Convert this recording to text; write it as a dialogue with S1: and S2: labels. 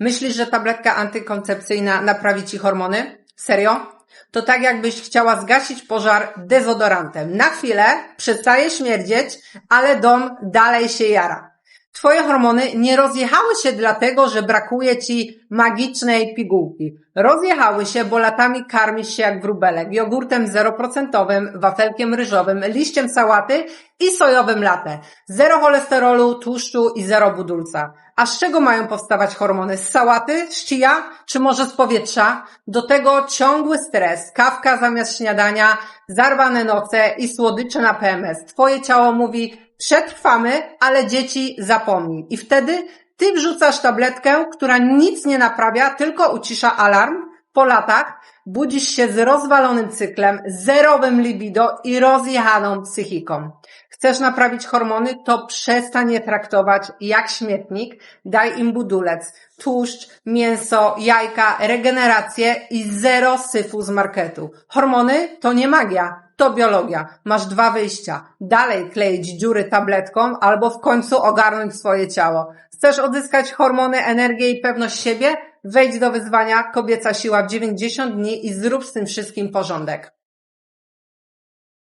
S1: Myślisz, że tabletka antykoncepcyjna naprawi ci hormony? Serio? To tak jakbyś chciała zgasić pożar dezodorantem. Na chwilę przestaje śmierdzieć, ale dom dalej się jara. Twoje hormony nie rozjechały się dlatego, że brakuje ci magicznej pigułki. Rozjechały się, bo latami karmisz się jak wróbelek. Jogurtem 0%, wafelkiem ryżowym, liściem sałaty i sojowym latte. Zero cholesterolu, tłuszczu i zero budulca. A z czego mają powstawać hormony? Z sałaty, z chia, czy może z powietrza? Do tego ciągły stres, kawka zamiast śniadania, zarwane noce i słodycze na PMS. Twoje ciało mówi, przetrwamy, ale dzieci zapomnij. I wtedy ty wrzucasz tabletkę, która nic nie naprawia, tylko ucisza alarm. Po latach budzisz się z rozwalonym cyklem, zerowym libido i rozjechaną psychiką. Chcesz naprawić hormony, to przestań je traktować jak śmietnik, daj im budulec, tłuszcz, mięso, jajka, regenerację i zero syfu z marketu. Hormony to nie magia, to biologia. Masz dwa wyjścia. Dalej kleić dziury tabletką albo w końcu ogarnąć swoje ciało. Chcesz odzyskać hormony, energię i pewność siebie? Wejdź do wyzwania Kobieca Siła w 90 dni i zrób z tym wszystkim porządek.